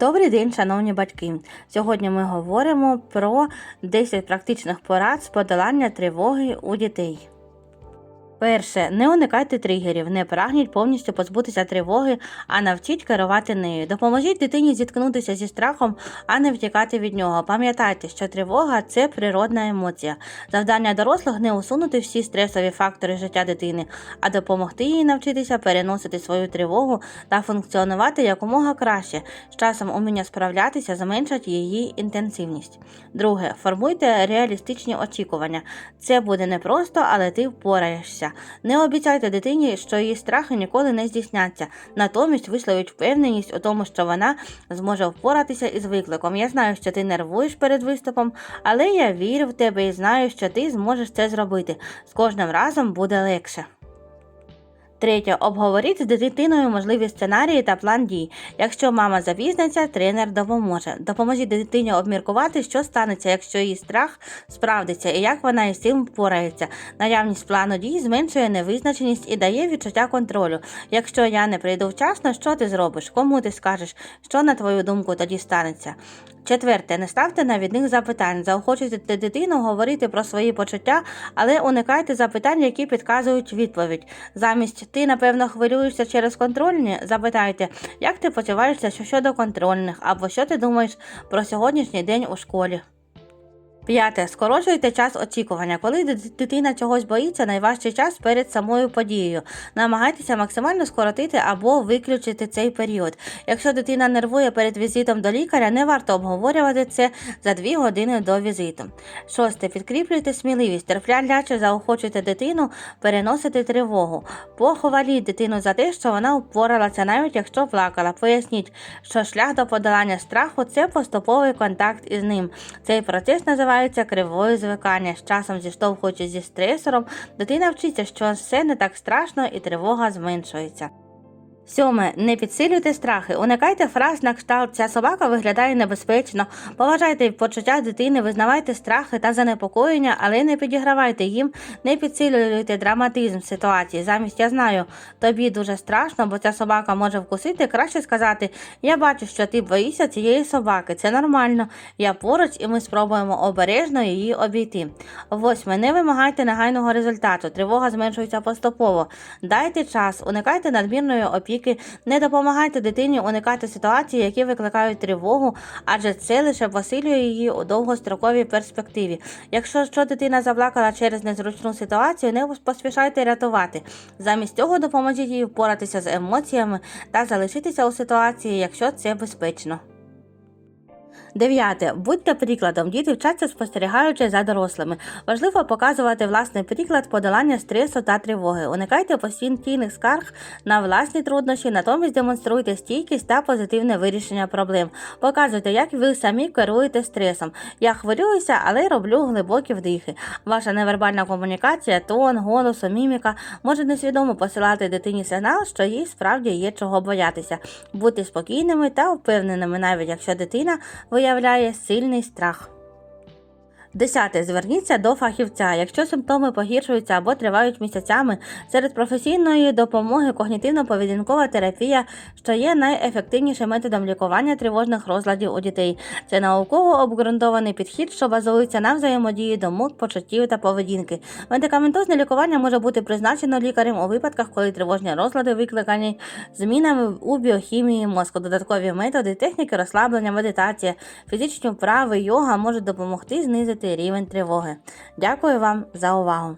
Добрий день, шановні батьки. Сьогодні ми говоримо про 10 практичних порад з подолання тривоги у дітей. Перше, не уникайте тригерів, не прагніть повністю позбутися тривоги, а навчіть керувати нею. Допоможіть дитині зіткнутися зі страхом, а не втікати від нього. Пам'ятайте, що тривога це природна емоція. Завдання дорослих не усунути всі стресові фактори життя дитини, а допомогти їй навчитися переносити свою тривогу та функціонувати якомога краще. З часом уміння справлятися зменшать її інтенсивність. Друге, формуйте реалістичні очікування. Це буде непросто, але ти впораєшся. Не обіцяйте дитині, що її страхи ніколи не здійсняться. Натомість висловіть впевненість у тому, що вона зможе впоратися із викликом. Я знаю, що ти нервуєш перед виступом, але я вірю в тебе і знаю, що ти зможеш це зробити. З кожним разом буде легше. Третє. Обговоріть з дитиною можливі сценарії та план дій. Якщо мама запізниться, тренер допоможе. Допоможіть дитині обміркувати, що станеться, якщо її страх справдиться і як вона із цим впорається. Наявність плану дій зменшує невизначеність і дає відчуття контролю. Якщо я не прийду вчасно, що ти зробиш? Кому ти скажеш, що на твою думку тоді станеться? Четверте, не ставте навідних запитань. Заохочуйте дитину говорити про свої почуття, але уникайте запитань, які підказують відповідь. Замість ти, напевно, хвилюєшся через контрольні, запитайте, як ти почуваєшся щодо контрольних, або що ти думаєш про сьогоднішній день у школі. П'яте. Скорочуйте час очікування. Коли дитина чогось боїться, найважчий час перед самою подією. Намагайтеся максимально скоротити або виключити цей період. Якщо дитина нервує перед візитом до лікаря, не варто обговорювати це за дві години до візиту. Шосте. Підкріплюйте сміливість. Терпляче заохочуйте дитину переносити тривогу. Похваліть дитину за те, що вона впоралася, навіть якщо плакала. Поясніть, що шлях до подолання страху це поступовий контакт із ним. Цей процес називається кривою звикання. З часом, зіштовхуючись зі стресором, дитина вчиться, що все не так страшно і тривога зменшується. Сьоме. Не підсилюйте страхи. Уникайте фраз на кшталт ця собака виглядає небезпечно. Поважайте почуття дитини, визнавайте страхи та занепокоєння, але не підігравайте їм, не підсилюйте драматизм ситуації. Замість я знаю, тобі дуже страшно, бо ця собака може вкусити. Краще сказати: Я бачу, що ти боїшся цієї собаки. Це нормально. Я поруч, і ми спробуємо обережно її обійти. Восьме. Не вимагайте негайного результату. Тривога зменшується поступово. Дайте час, уникайте надмірної опіки, не допомагайте дитині уникати ситуації, які викликають тривогу, адже це лише посилює її у довгостроковій перспективі. Якщо що дитина заплакала через незручну ситуацію, не поспішайте рятувати. Замість цього допоможіть їй впоратися з емоціями та залишитися у ситуації, якщо це безпечно. Дев'яте. Будьте прикладом. Діти вчаться спостерігаючи за дорослими. Важливо показувати власний приклад подолання стресу та тривоги. Уникайте постійних скарг на власні труднощі, натомість демонструйте стійкість та позитивне вирішення проблем. Показуйте, як ви самі керуєте стресом. Я хвилююся, але роблю глибокі вдихи. Ваша невербальна комунікація, тон, голос, міміка може несвідомо посилати дитині сигнал, що їй справді є чого боятися. Будьте спокійними та впевненими, навіть якщо дитина виявляє сильний страх. Десяте. Зверніться до фахівця. Якщо симптоми погіршуються або тривають місяцями, серед професійної допомоги когнітивно-поведінкова терапія, що є найефективнішим методом лікування тривожних розладів у дітей. Це науково обґрунтований підхід, що базується на взаємодії думок, почуттів та поведінки. Медикаментозне лікування може бути призначено лікарем у випадках, коли тривожні розлади викликані змінами у біохімії мозку. Додаткові методи, техніки розслаблення, медитація, фізичні вправи, йога можуть допомогти знизити рівень тривоги. Дякую вам за увагу!